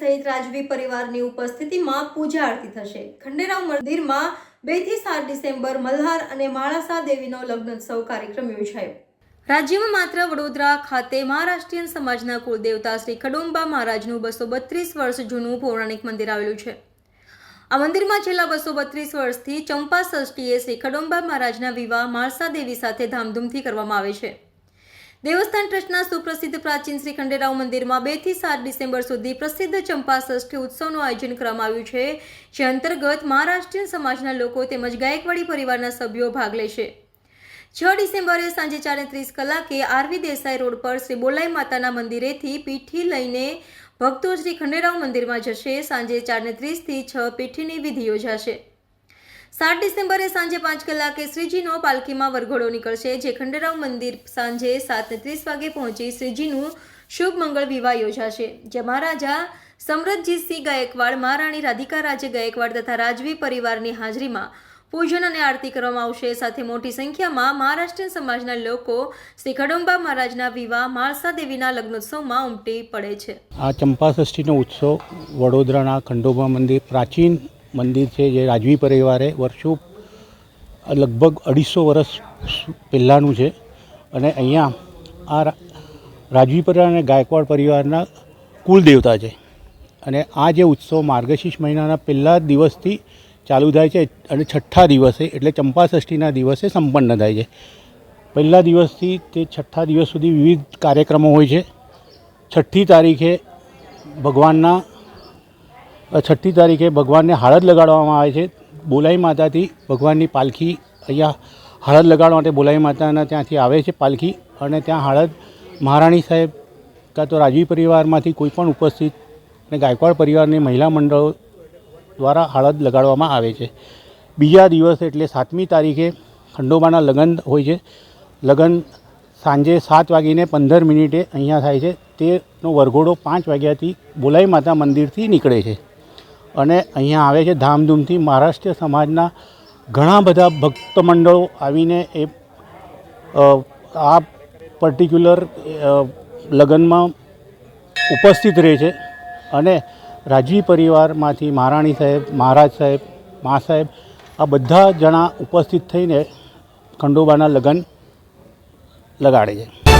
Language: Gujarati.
રાજવી પરિવારની ઉપસ્થિતિમાં પૂજા આરતી થશે. ખંડેરાવ મંદિરમાં બેથી સાત ડિસેમ્બર મલ્હાર અને માળાસા દેવીનો લગ્નોત્સવ કાર્યક્રમ યોજાયો. રાજ્યમાં માત્ર વડોદરા ખાતે મહારાષ્ટ્રીયન સમાજના કુળદેવતા શ્રી ખડોંબા મહારાજનું બસો બત્રીસ વર્ષ જૂનું પૌરાણિક મંદિર આવેલું છે. આ મંદિરમાં છેલ્લા બસો બત્રીસ વર્ષથી ચંપા ષષ્ઠીએ શ્રી ખડોંબા મહારાજના વિવાહ માળસા દેવી સાથે ધામધૂમથી કરવામાં આવે છે. દેવસ્થાન ટ્રસ્ટના સુપ્રસિદ્ધ પ્રાચીન શ્રી ખંડેરાવ મંદિરમાં બેથી સાત ડિસેમ્બર સુધી પ્રસિદ્ધ ચંપા ષષ્ઠી ઉત્સવનું આયોજન કરવામાં આવ્યું છે, જે અંતર્ગત મહારાષ્ટ્રીયન સમાજના લોકો તેમજ ગાયકવાડી પરિવારના સભ્યો ભાગ લેશે છ. ડિસેમ્બરે સાંજે ચારે ત્રીસ કલાકે આરવી દેસાઈ રોડ પર શ્રી બોલાઈ માતાના મંદિરેથી પીઠી લઈને ભક્તો શ્રી ખંડેરાવ મંદિરમાં જશે. સાંજે ચારને ત્રીસથી છ પીઠીની વિધિ યોજાશે. સાત ડિસેમ્બરે સાંજે પાંચ કલાકે શ્રીજીનો પાલખીમાં વરઘોડો નીકળશે, જે ખંડેરાવ મંદિર સાંજે સાતને ત્રીસ વાગે પહોંચી શ્રીજીનું શુભ મંગળ વિવાહ યોજાશે જે મહારાજા સમરથજીતસિંહ ગાયકવાડ, મહારાણી રાધિકા રાજે ગાયકવાડ તથા રાજવી પરિવારની હાજરીમાં પૂજન અને આરતી કરવામાં આવશે. સાથે મોટી સંખ્યામાં મહારાષ્ટ્રીયન સમાજના લોકો શ્રી ખડંબા મહારાજના વિવાહ માળસા દેવીના લગ્નોત્સવમાં ઉમટી પડે છે. આ ચંપાષષ્ઠીનો ઉત્સવ વડોદરાના ખંડોબા મંદિર પ્રાચીન મંદિર છે જે રાજવી પરિવારે વર્ષો, લગભગ અઢીસો વર્ષ પહેલાંનું છે. અને અહીંયા આ રાજવી પરિવાર અને ગાયકવાડ પરિવારના કુલદેવતા છે. અને આ જે ઉત્સવ માર્ગશીર્ષ મહિનાના પહેલા દિવસથી ચાલુ થાય છે અને છઠ્ઠા દિવસે એટલે ચંપાષષ્ઠીના દિવસે સંપન્ન થાય છે. પહેલા દિવસથી તે છઠ્ઠા દિવસ સુધી વિવિધ કાર્યક્રમો હોય છે. છઠ્ઠી તારીખે ભગવાનના છઠ્ઠી તારીખે ભગવાનને હાળદ લગાડવામાં આવે છે. બોલાઈ માતાથી ભગવાનની પાલખી અહીંયા હાળદ લગાડવા માટે બોલાઈ માતાના ત્યાંથી આવે છે પાલખી અને ત્યાં હાળદ મહારાણી સાહેબ કાં તો રાજવી પરિવારમાંથી કોઈ પણ ઉપસ્થિત અને ગાયકવાડ પરિવારની મહિલા મંડળો દ્વારા હાળદ લગાડવામાં આવે છે. બીજા દિવસે એટલે સાતમી તારીખે ખંડોબાના લગ્ન હોય છે. લગ્ન સાંજે સાત વાગીને પંદર મિનિટે અહીંયા થાય છે. તેનો વરઘોડો પાંચ વાગ્યાથી બોલાઈ માતા મંદિરથી નીકળે છે. અને અહીંયા આવે છે ધામધૂમથી મહારાષ્ટ્રીય સમાજના ઘણા બધા ભક્ત મંડળો આવીને એ આ પર્ટિક્યુલર લગ્નમાં ઉપસ્થિત રહે છે. અને રાજવી પરિવારમાંથી મહારાણી સાહેબ, મહારાજ સાહેબ, મા સાહેબ, આ બધા જણા ઉપસ્થિત થઈને ખંડોબાના લગ્ન લગાડે છે.